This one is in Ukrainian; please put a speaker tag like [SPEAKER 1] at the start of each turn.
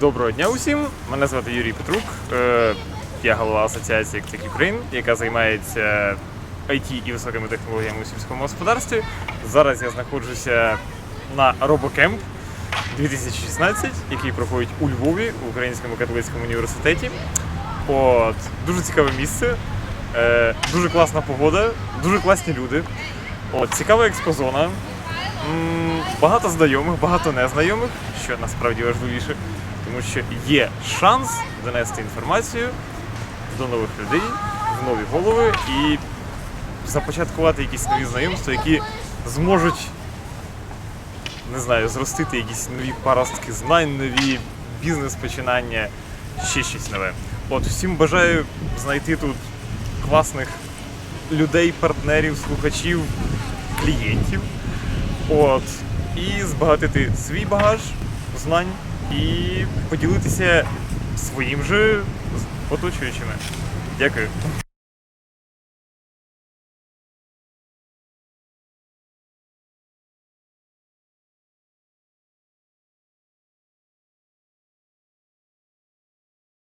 [SPEAKER 1] Доброго дня усім! Мене звати Юрій Петрук. Е, Я голова асоціації Tech Ukraine, яка займається IT і високими технологіями у сільському господарстві. Зараз я знаходжуся на RoboCamp 2016, який проходить у Львові у Українському католицькому університеті. От, дуже цікаве місце, е, дуже класна погода, дуже класні люди. От, цікава експозона. Багато знайомих, багато незнайомих, що насправді важливіше, тому що є шанс донести інформацію до нових людей, в нові голови і започаткувати якісь нові знайомства, які зможуть, не знаю, зростити якісь нові паростки знань, нові бізнес-починання, ще щось нове. От всім бажаю знайти тут класних людей, партнерів, слухачів, клієнтів. От. І збагатити свій багаж знань і поділитися своїм же оточуючими. Дякую.